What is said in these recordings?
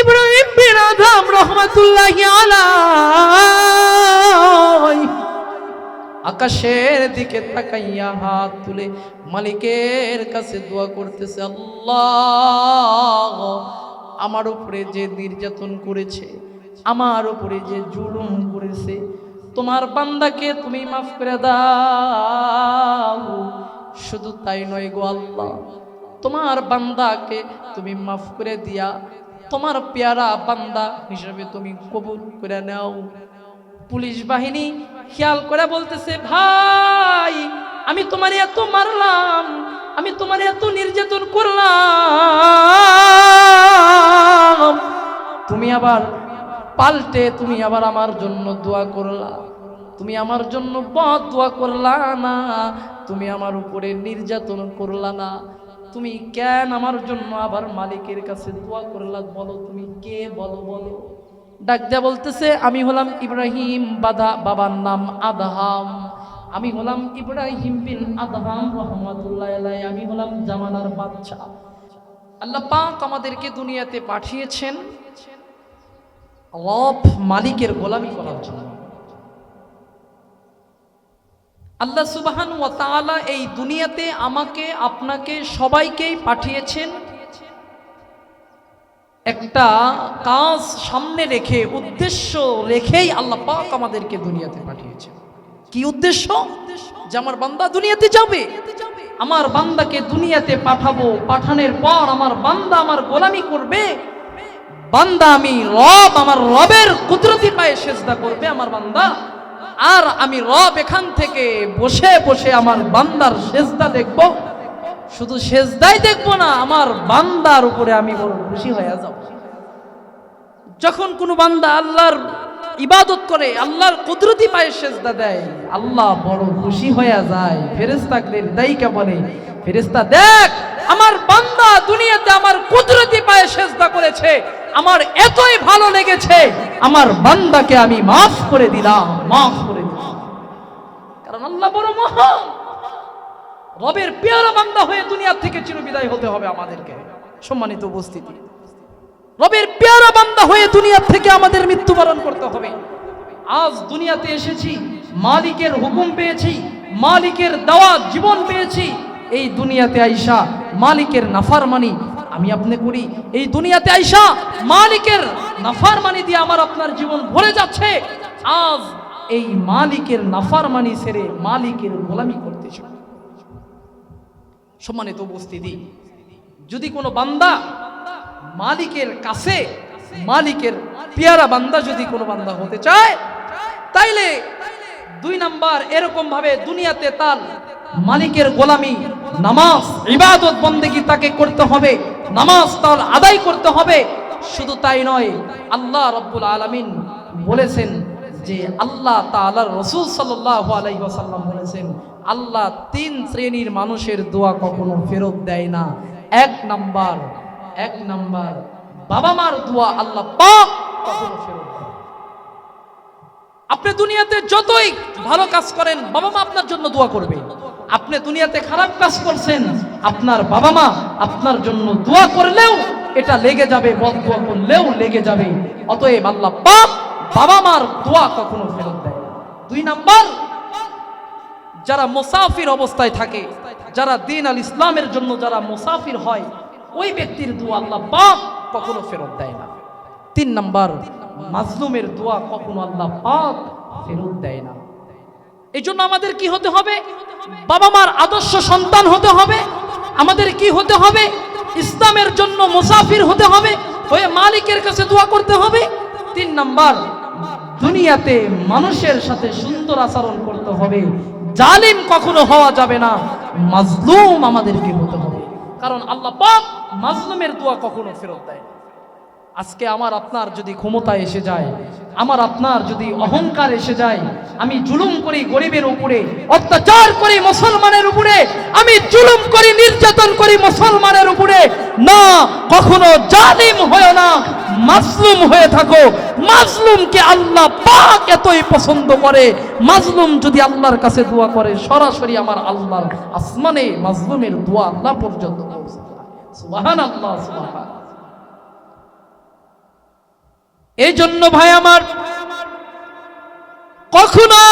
ইব্রাহিম বিন আদম রহমাতুল্লাহি আলাই আকাশের দিকে তাকাইয়া হাত তুলে মালিকের কাছে দোয়া করতেছে, আল্লাহ, আমার উপরে যে নির্যাতন করেছে, আমার উপরে যে জুলুম করেছে, তোমার বান্দাকে তুমি মাফ করে দাও। শুধু তাই নয় গো আল্লাহ, তোমার বান্দাকে তুমি মাফ করে দিয়া তোমার পেয়ারা বান্দা হিসেবে তুমি কবুল করে নাও। পুলিশ বাহিনী খেয়াল করে বলতেছে, ভাই, আমি তোমার এত মারলাম, আমি তোমার এত নির্যাতন করলাম। তুমি আবার পাল্টে তুমি আবার আমার জন্য দোয়া করলা। তুমি আমার জন্য বদ দোয়া করলা না। তুমি আমার উপরে নির্যাতন করলা না। তুমি কেন আমার জন্য আবার মালিকের কাছে দোয়া করলা? বলো তুমি কে? বলো বলো। ডাক দেয়া বলতেছে, আমি হলাম ইব্রাহিম বাদা, বাবার নাম আদহাম। আমি হলাম ইব্রাহিম বিন আদহাম রহমতুল্লাহ আমি হলাম জামানার বাচ্চা আল্লাহ পাক আমাদেরকে দুনিয়াতে পাঠিয়েছেন। রব মালিকের গোলামি করার জন্য। আল্লাহ সুবাহান ওয়া তাআলা এই দুনিয়াতে আমাকে, আপনাকে সবাইকেই পাঠিয়েছেন। একটা কাজ সামনে রেখে, উদ্দেশ্য রেখেই আল্লাহ পাক আমাদেরকে দুনিয়াতে পাঠিয়েছেন। কি উদ্দেশ্য? যে আমার বান্দা দুনিয়াতে যাবে। আমার বান্দাকে দুনিয়াতে পাঠাবো। পাঠানোর পর আমার বান্দা আমার গোলামি করবে। বান্দা আমি রব, আমার রবের কুদরতি পায়ে সেজদা করবে। আমার বান্দা আর আমি রব এখান থেকে বসে বসে আমার বান্দার সেজদা দেখব। শুধু সেজদাই দেখব না, আমার বান্দার উপরে আমি বড় খুশি হয়ে যাব। যখন কোনো বান্দা আল্লাহর ইবাদত করে, আল্লাহর কুদরতি পায়ে সেজদা দেয়, আল্লাহ বড় খুশি হয়ে যায়। ফেরেস্তাদের দায়িকা বলে ফেরেস্তা দেখ, আমার বান্দা দুনিয়াতে আমার কুদরতি পায়ে সেজদা করেছে আমার এতই ভালো লেগেছে, আমার বান্দাকে আমি মাফ করে দিলাম, মাফ করে কারণ আল্লাহ বড় মহান। রবের পেয়ারা বান্দা হয়ে দুনিয়া থেকে চিরবিদায় হতে হবে আমাদেরকে। সম্মানিত উপস্থিতি। রবের পেয়ারা বান্দা হয়ে দুনিয়া থেকে আমাদের মৃত্যুবরণ করতে হবে। আজ দুনিয়াতে এসেছি, মালিকের হুকুম পেয়েছি, মালিকের দেওয়া জীবন পেয়েছি। এই দুনিয়াতে আইসা মালিকের নাফারমানি আমি আপনি করি এই দুনিয়াতে আইসা মালিকের নাফারমানি দিয়ে আমার আপনার জীবন ভরে যাচ্ছে। আজ এই মালিকের নাফারমানি সেরে মালিকের গোলামি করতেছে সম্মানিত উপস্থিতি, যদি কোনো বান্দা মালিকের কাছে, মালিকের পেয়ারা বান্দা যদি কোনো বান্দা হতে চায়, তাইলে দুই নাম্বার এরকম ভাবে দুনিয়াতে তার মালিকের গোলামি, নামাজ, ইবাদত, বন্দেগি তাকে করতে হবে। নামাজ তার আদায় করতে হবে। শুধু তাই নয়, আল্লাহ রব্বুল আলামিন বলেছেন যে আল্লাহ তাআলার রসুল সাল্লাহ আলাইহি ওয়াসাল্লাম বলেছেন, আল্লাহ তিন শ্রেণির মানুষের দোয়া কখনো ফেরত দেয় না। এক নাম্বার এক নাম্বার বাবা মার দোয়া আল্লাহ পাক আপনি দুনিয়াতে যতই ভালো কাজ করেন বাবা মা আপনার জন্য দোয়া করবে। আপনি দুনিয়াতে খারাপ কাজ করছেন আপনার বাবা মা আপনার জন্য দোয়া করলেও এটা লেগে যাবে বদ দোয়া করলেও লেগে যাবে। অতএব আল্লাহ পাপ বাবা মার দোয়া কখনো ফেরত দেয়। দুই নাম্বার, যারা মুসাফির অবস্থায় থাকে, যারা দিন আল ইসলামের জন্য যারা মুসাফির হয়, ওই ব্যক্তির দোয়া আল্লাহ পাক কখনো ফেরত দেয় না। তিন নাম্বার, মাজলুমের দোয়া কখনো আল্লাহ পাক ফেরত দেয় না। এই জন্য আমাদের কি হতে হবে? বাবা মার আদর্শ সন্তান হতে হবে। আমাদের কি হতে হবে? ইসলামের জন্য মুসাফির হতে হবে। হয়ে মালিকের কাছে দোয়া করতে হবে। তিন নাম্বার, দুনিয়াতে মানুষের সাথে সুন্দর আচরণ করতে হবে। জালিম কখনো হওয়া যাবে না। মাজলুম আমাদেরকে হতে হবে। কারণ আল্লাহ পাক মাজলুমের দোয়া কখনো ফেরত দেয়। আজকে আমার আপনার যদি ক্ষমতা এসে যায়, আমার আপনার যদি অহংকার এসে যায়, আমি জুলুম করি গরিবের উপরে, অত্যাচার করি মুসলমানের উপরে, আমি জুলুম করি, নির্যাতন করি মুসলমানের উপরে, না, কখনো জালিম হয় না মাসলুম হয়ে থাকো। মাজলুমকে আল্লাহ পাক এতই পছন্দ করে, মাজলুম যদি আল্লাহর কাছে দোয়া করে, সরাসরি আমার আল্লাহর আসমানে মাজলুমের দোয়া আল্লাহ পর্যন্ত সুবহানাল্লাহ, সুবহান। এই জন্য ভাই আমার, কখনো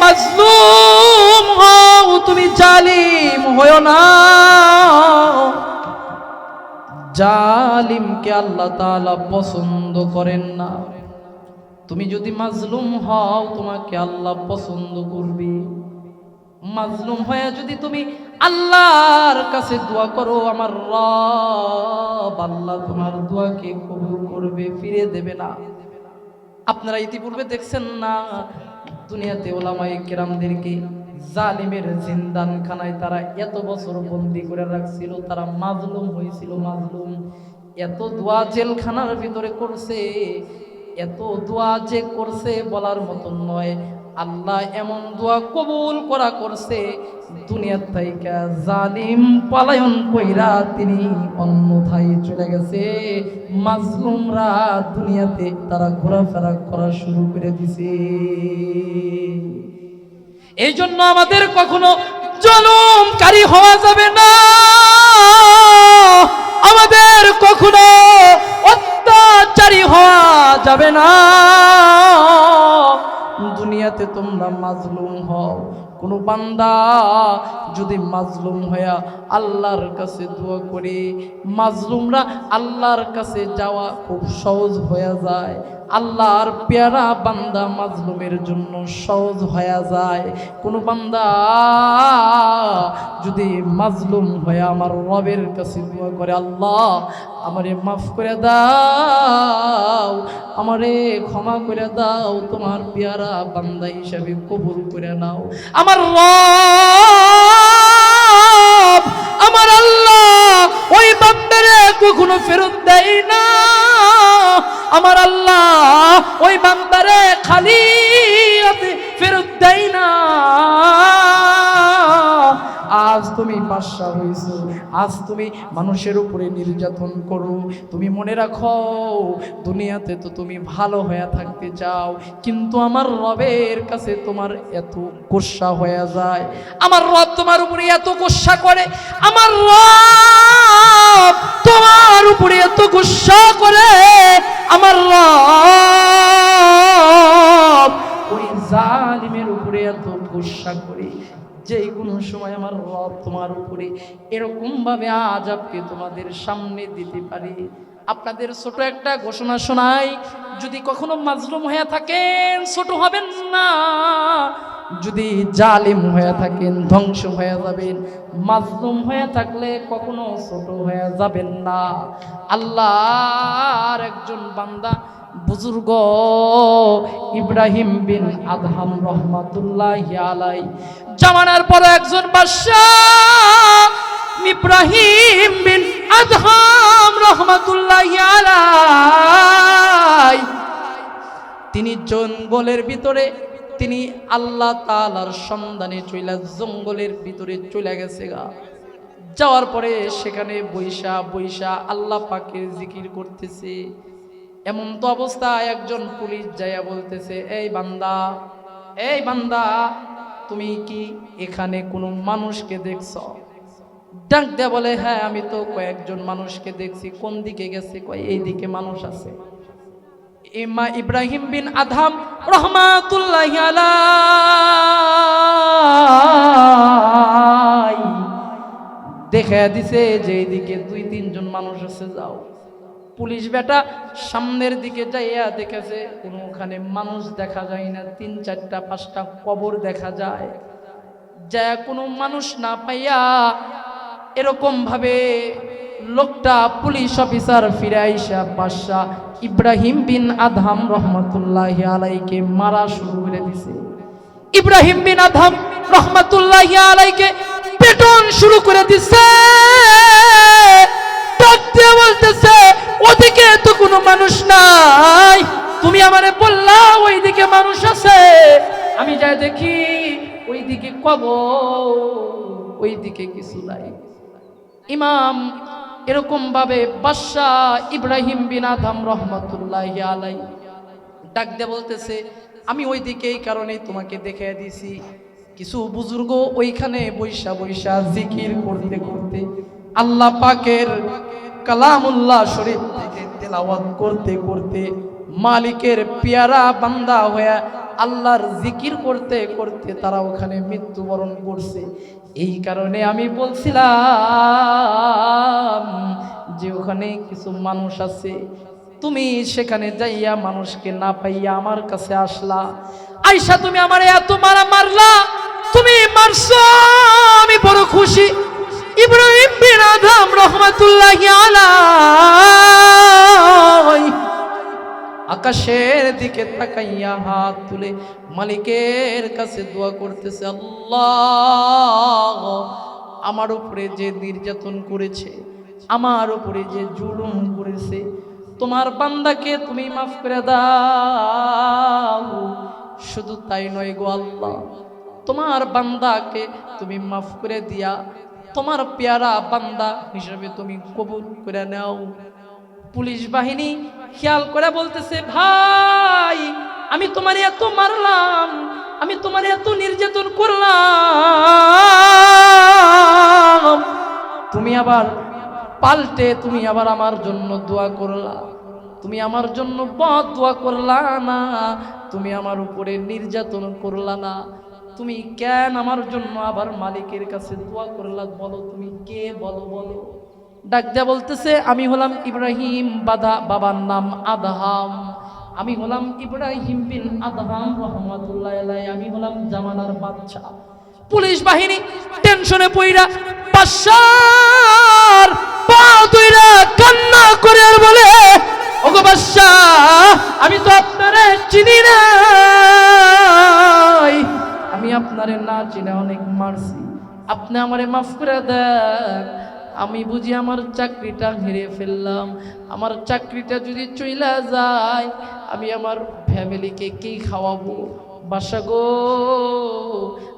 মাজলুম হও, তুমি জালিম হও না। জালিমকে আল্লাহ তাআলা পছন্দ করেন না। তুমি যদি মাজলুম হও, তোমাকে আল্লাহ পছন্দ করবে। মাজলুম হয়ে যদি তুমি আল্লাহর কাছে দোয়া করো, আমার রব আল্লাহ তোমার দোয়াকে কবুল করবে ফিরে দেবে না। আপনারা ইতিপূর্বে দেখছেন না, দুনিয়াতে ওলামাই কেরামদেরকে জালিমের জিন্দানখানায় তারা এত বছর বন্দি করে রাখছিল, তারা মাজলুম হয়েছিল, মাজলুম। এত দোয়া জেলখানার ভিতরে করছে, এত দোয়া যে করছে বলার মতন নয়। আল্লাহ এমন দোয়া কবুল করা করছে, দুনিয়ার থাইকা জালিম পালায়ন কইরা তিনি অন্যথায় চলে গেছে। মাজলুমরা দুনিয়াতে তারা ঘোরাফেরা করা শুরু করে দিছে। এই জন্য আমাদের কখনো জলমকারী হওয়া যাবে না। আমাদের কখনো অত্যাচারী হওয়া যাবে না। দুনিয়াতে তোমরা মাজলুম হও। কোনো বান্দা যদি মাজলুম হইয়া আল্লাহর কাছে দোয়া করে, মাজলুমরা আল্লাহর কাছে যাওয়া খুব সহজ হয়ে যায়। আল্লাহর পেয়ারা বান্দা মাজলুমের জন্য সহজ হয়ে যায়। কোনো বান্দা যদি মাজলুম হয়ে আমার রবের কাছে দোয়া করে, আল্লাহ, আমারে মাফ করে দাও, আমারে ক্ষমা করে দাও, তোমার পেয়ারা বান্দা হিসাবে কবুল করে নাও। আমার রব, আমার আল্লাহ, ওই বান্দারে কখনো ফেরত দেয় না। আমার আল্লাহ ওই বান্দারে খালি আজ তুমি বাদশা হয়েছো আজ তুমি মানুষের উপরে নির্যাতন করো। তুমি মনে রাখো, দুনিয়াতে তো তুমি ভালো হয়ে থাকতে চাও, কিন্তু আমার রবের কাছে তোমার এত গোসা হয়ে যায়। আমার রব তোমার উপরে এত গোসা করে, আমার রব তোমার উপরে এত গোসা করে, আমার রব ওই জালিমের উপরে এত গোসা করে। যে কোনো সময় আমার রব তোমার উপরে এরকম ভাবে আজাবকে তোমাদের সামনে দিতে পারি। আপনাদের ছোট একটা ঘোষণা শোনাই, যদি কখনো মাজলুম হয়ে থাকেন, ছোট হবেন না। যদি জালিম হয়ে থাকেন, ধ্বংস হয়ে যাবেন। মাজলুম হয়ে থাকলে কখনো ছোট হয়ে যাবেন না। আল্লাহর একজন বান্দা বুজুর্গ ইব্রাহিম বিন আদহাম রহমাতুল্লাহ আলাই। জামানার পর একজন বাদশাহ ইব্রাহিম বিন আদহাম রহমাতুল্লাহ আলাই। তিনি জঙ্গলের ভিতরে, তিনি আল্লাহ তালার সন্ধানে চইলা জঙ্গলের ভিতরে চলে গেছে গা। যাওয়ার পরে সেখানে বৈশা বৈশা আল্লাহ পাকের জিকির করতেছে। এমন তো অবস্থায় একজন পুলিশ যাইয়া বলতেছে, এই বান্দা এই বান্দা, তুমি কি এখানে কোনো মানুষকে দেখছ? ডাক দেয়া বলে হ্যাঁ আমি তো কয়েকজন মানুষকে দেখছি। কোন দিকে গেছে? কয়, এই দিকে মানুষ আছে। ইমা ইব্রাহিম বিন আধাম রহমাতুল্লাহ দেখা দিছে যে এইদিকে দুই তিনজন মানুষ আছে, যাও। পুলিশ বেটা সামনের দিকে যাইয়া দেখেছে কোনো ওখানে মানুষ দেখা যায় না, তিন চারটা, পাঁচটা কবর দেখা যায়। যা কোনো মানুষ না পাইয়া এরকম ভাবে লোকটা পুলিশ অফিসার ফিরে আইসা বাদশাহ ইব্রাহিম বিন আধাম রহমতুল্লাহ আলাইকে মারা শুরু করে দিছে। ইব্রাহিম বিন আধাম রহমতুল্লাহ আলাইকে পেটন শুরু করে দিছে। বলতেছে, ওদিকে তো কোনো মানুষ নাই। তুমি বললা, ওইদিকে মানুষ আছে। আমি দেখি, ওইদিকে কব ওইদিকে কিছু নাই। ইমাম এরকম ভাবে বাদশাহ ইব্রাহিম বিন আধাম রহমতুল্লাহ আলাই ডাক দিয়ে বলতেছে, আমি ওই দিকে এই কারণেই তোমাকে দেখে দিছি কিছু বুজুর্গ ওইখানে বৈশা বৈশা জিকির করতে করতে আল্লাহ পাকের কালামুল্লাহ শরীফ থেকে তেলাওয়াত করতে করতে মালিকের পেয়ারা বান্দা হয়ে আল্লাহর জিকির করতে করতে তারা ওখানে মৃত্যুবরণ করছে। এই কারণে আমি বলছিলাম যে ওখানে কিছু মানুষ আছে, তুমি সেখানে যাইয়া মানুষকে না পাইয়া আমার কাছে আসলা। আইসা তুমি আমার এত মারা মারলা, তুমি মারছো, আমি বড় খুশি। ইব্রাহিম বিন আদম রহমাতুল্লাহি আলাই আকাশের দিকে তাকাইয়া হাত তুলে মালিকের কাছে দোয়া করতেছে, আল্লাহ, আমার উপরে যে নির্যাতন করেছে, আমার উপরে যে জুলুম করেছে, তোমার বান্দাকে তুমি মাফ করে দাও। শুধু তাই নয় গো আল্লাহ, তোমার বান্দাকে তুমি মাফ করে দিয়া তোমার পেয়ারা বান্দা হিসেবে তুমি কবুল করে নাও। পুলিশ বাহিনী খেয়াল করে বলতেছে, ভাই, আমি তোমার এত মারলাম, আমি তোমার এত নির্যাতন করলাম। তুমি আবার পাল্টে তুমি আবার আমার জন্য দোয়া করলা। তুমি আমার জন্য বদ দোয়া করলা না, তুমি আমার উপরে নির্যাতন করলা না। তুমি কেন আমার জন্য আবার মালিকের কাছে দোয়া করলা? বলো, তুমি কে? বলো বলো। ডাক দেয়া বলতেছে, আমি হলাম ইব্রাহিম বাদা, বাবার নাম আদহাম। আমি হলাম ইব্রাহিম বিন আদহাম রহমতুল্লাহ আমি হলাম জামানার বাচ্চা পুলিশ বাহিনী টেনশনে পইরা বাদশার পা দুইরা কান্না করে আর বলে, ওগো বাদশাহ, আমি তো আপনারে চিনি নাই। আমি আপনারে না চিনে অনেক মারছি। আপনি আমারে মাফ করে দেন। আমি বুঝি আমার চাকরিটা হেরে ফেললাম। আমার চাকরিটা যদি চইলা যায়, আমি আমার ফ্যামিলিকে কি খাওয়াবো? বাসা গো,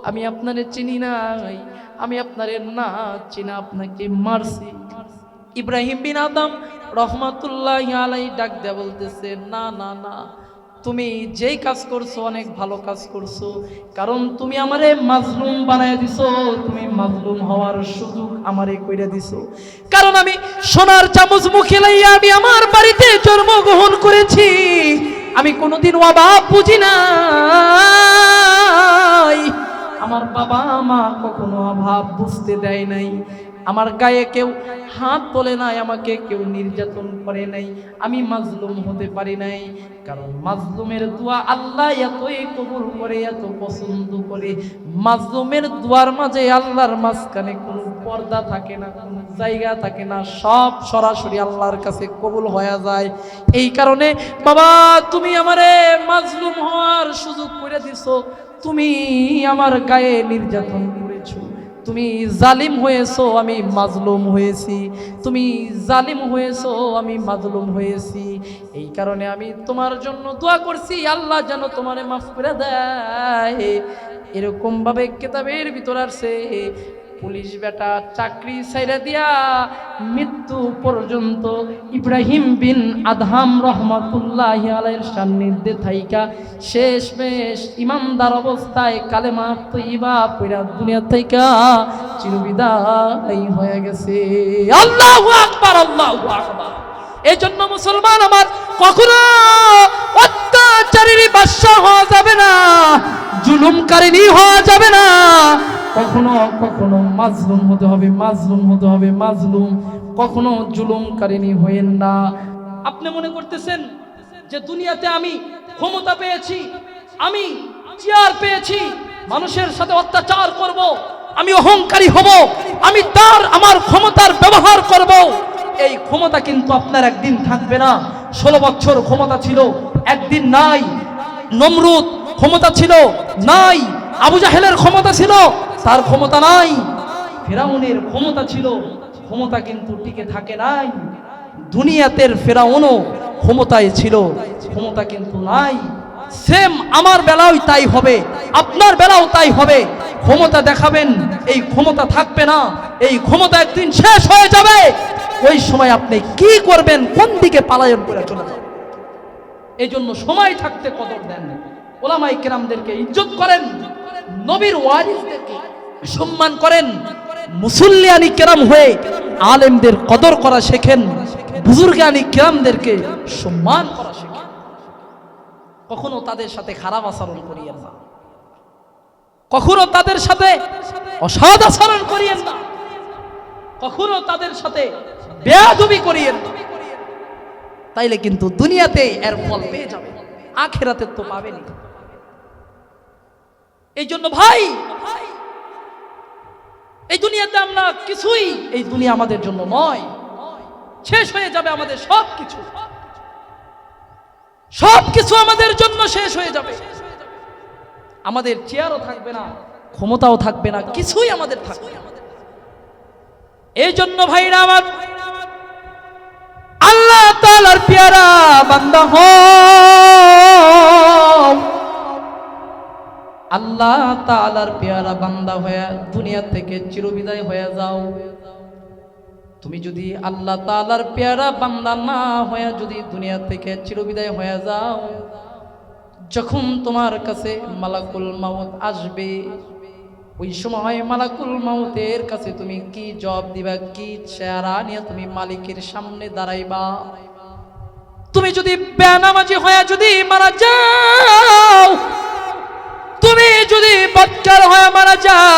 আমি আপনারে চিনি নাই। আমি আপনারে না চিনা আপনাকে মারছি। ইব্রাহিম বিন আদম রহমাতুল্লাহ আলাই ডাক দেয়া বলতেছে, না না না তুমি যেই কাজ করছ, অনেক ভালো কাজ করছ। কারণ তুমি আমারে মাজলুম বানায় দিছো, তুমি মাজলুম হওয়ার সুযোগ আমারে কইরা দিছো। কারণ আমি সোনার চামচ মুখে লাইয়া আমি আমার বাড়িতে জন্মগ্রহণ করেছি। আমি কোনোদিন অভাব বুঝি না আমার বাবা মা কখনো অভাব বুঝতে দেয় নাই। আমার গায়ে কেউ হাত তোলে নাই, আমাকে কেউ নির্যাতন করে নাই, আমি মাজলুম হতে পারি নাই। কারণ মাজলুমের দোয়া আল্লাহ এতই কবুল করে, এত পছন্দ করে। মাজলুমের দোয়ার মাঝে আল্লাহর মাঝখানে কোনো পর্দা থাকে না, কোনো জায়গা থাকে না, সব সরাসরি আল্লাহর কাছে কবুল হয়ে যায়। এই কারণে, বাবা, তুমি আমারে মাজলুম হওয়ার সুযোগ করে দিছো। তুমি আমার গায়ে নির্যাতন তুমি জালিম হয়েছো, আমি মাজলুম হয়েছি। তুমি জালিম হয়েছো, আমি মাজলুম হয়েছি। এই কারণে আমি তোমার জন্য দোয়া করছি, আল্লাহ যেন তোমারে মাফ করে দেয়। এরকমভাবে কেতাবের ভিতর আসছে পুলিশ বেটা চাকরি ছাইরা দিয়া মৃত্যু পর্যন্ত ইব্রাহিম বিন আদহাম রহমতুল্লাহ আলাইয়ের সান্নিধ্যে থাইকা শেষ বেশ ইমানদার অবস্থায় কালে কালেমা তৈবা পইরা দুনিয়া থাইকা চিরবিদায় হয়ে গেছে। আল্লাহু আকবার আল্লাহু আকবার। এই জন্য মুসলমান আমার কখনো অত্যাচারীর বাদশা হওয়া যাবে না জুলুমকারিনী হওয়া যাবে না। কখনো কখনো মাজলুম হতে হবে, মাজলুম হতে হবে, মাজলুম। কখনো জুলুমকারিনী হইেন না। আপনি মনে করতেছেন যে দুনিয়াতে আমি ক্ষমতা পেয়েছি, আমি চেয়ার পেয়েছি, মানুষের সাথে অত্যাচার করব, আমি অহংকারী হব, আমি তার, আমার ক্ষমতার ব্যবহার করব। এই ক্ষমতা কিন্তু আপনার একদিন থাকবে না। ষোলো বছর ক্ষমতা ছিল একদিন নাই, নমরুদ ক্ষমতা ছিল, নাই, আবু জাহেলের ক্ষমতা ছিল, তার ক্ষমতা নাই। ফেরাউনের ক্ষমতা ছিল, ক্ষমতা কিন্তু টিকে থাকে নাই। দুনিয়াতের ফেরাউনও ক্ষমতায় ছিল, ক্ষমতা কিন্তু নাই। সেম আমার বেলাও তাই হবে, আপনার বেলাও তাই হবে। ক্ষমতা দেখাবেন, এই ক্ষমতা থাকবে না, এই ক্ষমতা একদিন শেষ হয়ে যাবে। ওই সময় আপনি কি করবেন, কোন দিকে পালায়ন করে চলে যাবেন? এই জন্য সময় থাকতে কদর দেন ওলামাই কেরামদেরকে ইজ্জত করেন, নবীর ওয়ারিসদেরকে সম্মান করেন, মুসল্লিয়ানি কেরাম হয়ে আলেমদের কদর করা শেখেন, বুজুর্গানি কিরামদেরকে সম্মান করা শেখেন। কখনো তাদের সাথে খারাপ আচরণ করিয়েন না। কখনো তাদের সাথে অসৎ আচরণ করিয়েন না। কখনো তাদের সাথে বেয়াদবি করিয়েন না। তাইলে কিন্তু দুনিয়াতে এর ফল পেয়ে যাবে, আখেরাতে তো পাবেনি এই জন্য ভাই, এই দুনিয়াতে আমরা কিছুই এই দুনিয়া আমাদের জন্য নয়। শেষ হয়ে যাবে আমাদের সব কিছু সব কিছু আমাদের জন্য শেষ হয়ে যাবে। আমাদের চেয়ারও থাকবে না, ক্ষমতাও থাকবে না, কিছুই আমাদের থাকবে। এই জন্য ভাইরা আমার আল্লাহ তালার পেয়ারা বান্দা হও। আল্লাহ তালার পেয়ারা বান্দা হয়ে দুনিয়া থেকে চিরবিদায় হয়ে যাও। তুমি যদি আল্লাহ তালার পেয়ারা বান্দা না হয়ে যদি দুনিয়া থেকে চিরবিদায় হয়ে যাও, যখন তোমার কাছে মালাকুল মাউত আসবে ওই সময় মালাকুল মাউতের কাছে তুমি কি জব দিবা, কি চেহারা নিয়ে তুমি মালিকের সামনে দাঁড়াইবা? তুমি যদি বেনামাজি হয়ে যদি মারা যাও, তুমি যদি বাচ্চার হয়ে মারা যাও,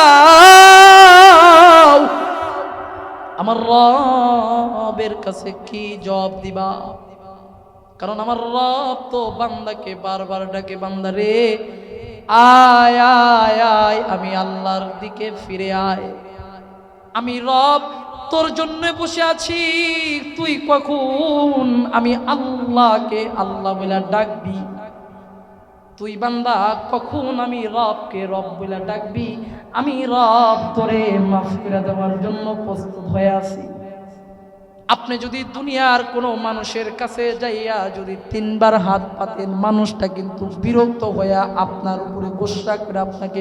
আমার রবের কাছে কি জব দিবা? কারণ আমার রব তো বান্দাকে বারবার ডাকে, বান্দা রে আয় আয় আয়, আমি আল্লাহর দিকে ফিরে আয়। আমি রব, তোর জন্য বসে আছি। তুই কখন আমি আল্লাহকে আল্লাহ বলে ডাকবি? তুই বান্দা, কখন আমি রবকে রব বলে ডাকবি? আমি রব, তোরে মাফ করে দেওয়ার জন্য প্রস্তুত হয়ে আছি। আপনি যদি দুনিয়ার কোনো মানুষের কাছে যাইয়া যদি তিনবার হাত পাতেন, মানুষটা কিন্তু বিরক্ত হইয়া আপনার উপরে গোসা করে আপনাকে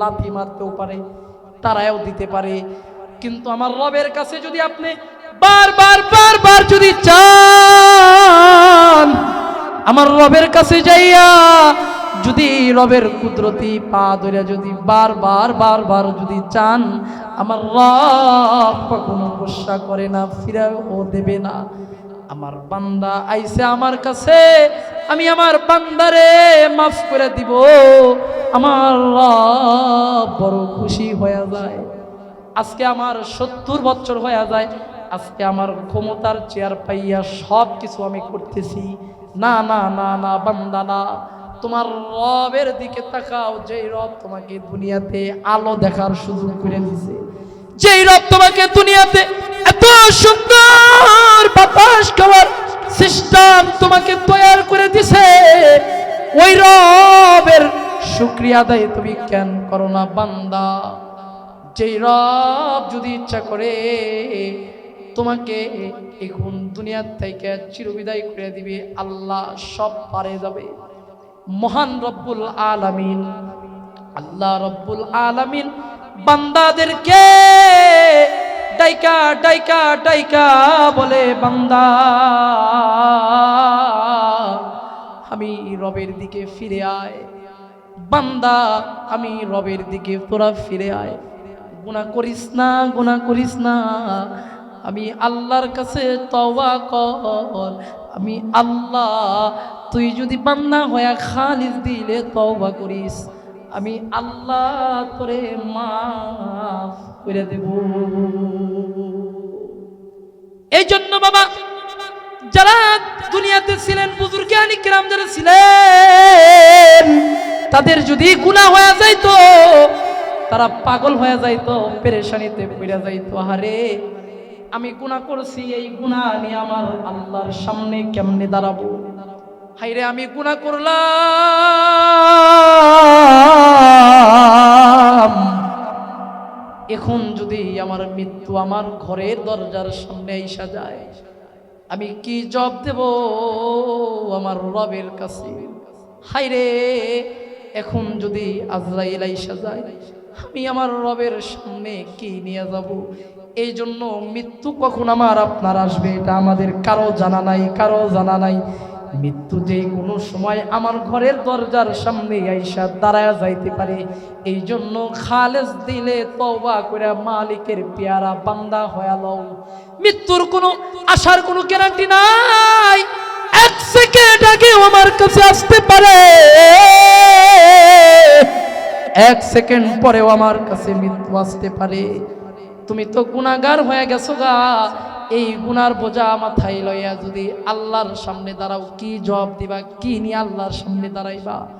লাথি মারতেও পারে তারাও দিতে পারে। কিন্তু আমার রবের কাছে যদি আপনি বারবার বারবার যদি চান, আমার রবের কাছে যাইয়া যদি রবের কুদরতি পা ধরে যদি বারবার বারবার যদি চান, আমার কখনো গুসা করে না, ফিরাও দেবে না। আমার বান্দা আইসে আমার কাছে, আমি আমার বান্দারে মাফ করে দিব। আমার বড় খুশি হয়ে যায়। আজকে আমার সত্তর বছর হয়ে যায়, আজকে আমার ক্ষমতার চেয়ার পাইয়া সব কিছু আমি করতেছি। না না না না, বান্দা, না। তোমার রবের দিকে তাকাও, যেই রব তোমাকে দুনিয়াতে আলো দেখার সুযোগ করে দিছে। যেই রব তোমাকে দুনিয়াতে এত সুন্দর বাতাস খাওয়ার সিস্টেম তোমাকে তৈরি করে দিছে, ওই রবের শুক্রিয়া আদায় তুমি কেন করো না, বান্দা? যেই রব যদি ইচ্ছা করে তোমাকে এখন দুনিয়ার থেকে চিরবিদায় করে দিবে, আল্লাহ সব পারে যাবে। মহান রব্বুল আলামিন। আল্লাহ রব্বুল আলামিন বান্দাদেরকে ডাইকা ডাইকা ডাইকা বলে, বান্দা, আমি রবের দিকে ফিরে আয়। বান্দা, আমি রবের দিকে তোরা ফিরে আয়। গুণা করিস না গুণা করিস না। আমি আল্লাহর কাছে তওবা কর। আমি আল্লাহ তুই যদি বান্না হয়ে খালিস দিলে তওবা করিস, আমি আল্লাহ তোরে মাফ করে দেব। এই জন্য বাবা, যারা দুনিয়াতে ছিলেন, বুজুর্গ আনিকরাম যারা ছিলেন, তাদের যদি গুণা হয়ে যাইতো, তারা পাগল হয়ে যাইতো, পেরেশানিতে পড়ে যাইতো। হারে আমি গুণা করছি, এই গুণা নিয়ে আমার আল্লাহর সামনে কেমনে দাঁড়াবো? হাইরে আমি গুণা করলাম। এখন যদি আমার মৃত্যু আমার ঘরের দরজার সামনে আইসা যায়, আমি কি জব দেব আমার রবের কাছে? হাইরে, এখন যদি আজরাইল আইসা যায়, আমি আমার রবের সামনে কি নিয়ে যাব? এই জন্য মৃত্যু কখন আমার আপনার আসবে এটা আমাদের কারও জানা নাই, কারও জানা নাই। মৃত্যু যে কোনো সময় আমার ঘরের দরজার সামনে আইসা দাঁড়ায় যাইতে পারে, এই জন্য খালেজ দিলে তওবা করে মালিকের পেয়ারা বান্দা হয়ে লও। মৃত্যুর কোনো আসার কোনো গ্যারান্টি নাই। এক সেকেন্ড আগে আমার কাছে আসতে পারে। এক সেকেন্ড পরেও আমার কাছে মৃত্যু আসতে পারে। তুমি তো গুণাগার হয়ে গেছো গা। এই গুনার বোঝা মাথায় লইয়া যদি আল্লাহর সামনে দাঁড়াও, কি জবাব দিবা? কি নিয়ে আল্লাহর সামনে দাঁড়াইবা?